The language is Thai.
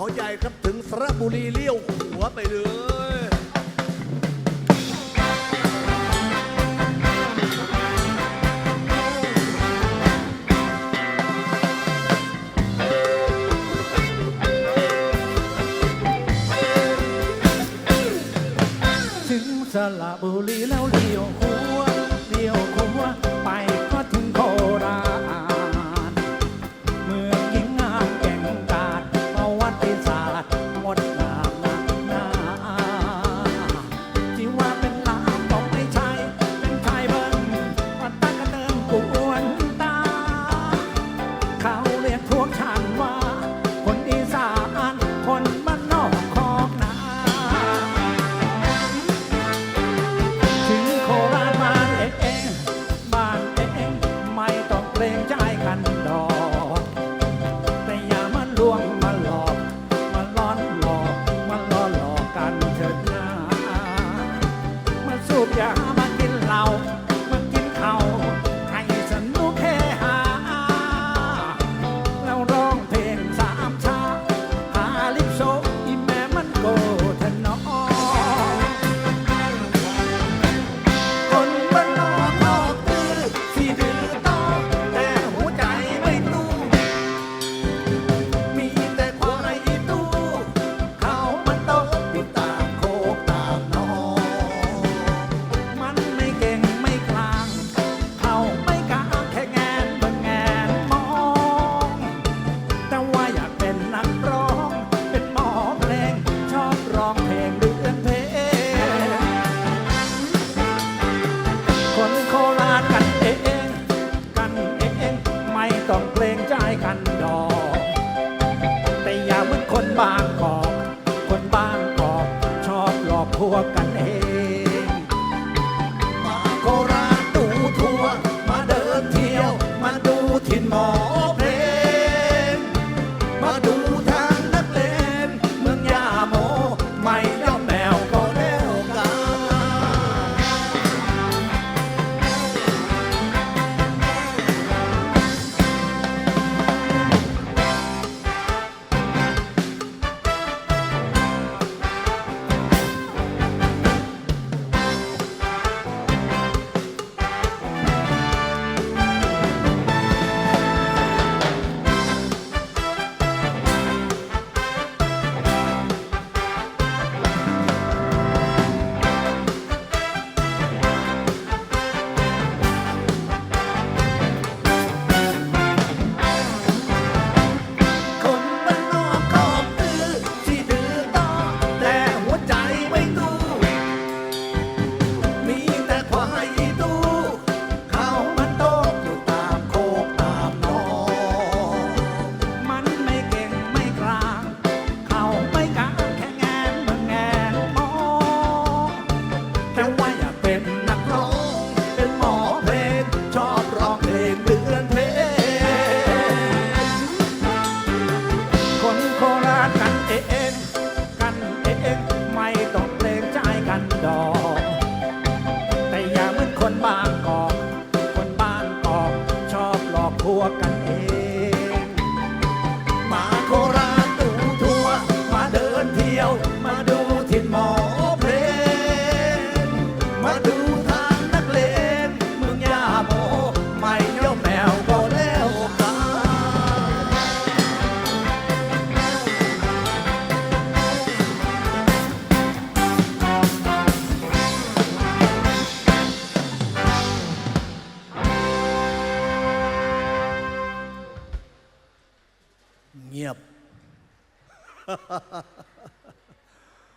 เขาใหญ่ครับถึงสระบุรีเลี้ยวหัวไปเลยถึงสระบุรีแล้วเลี้ยวหัวันดอกแต่อย่ามาลวงมาหลอก มาล้อนหลอก มาล้อหลอกกันเถิดนามาสูบยา nghiệp.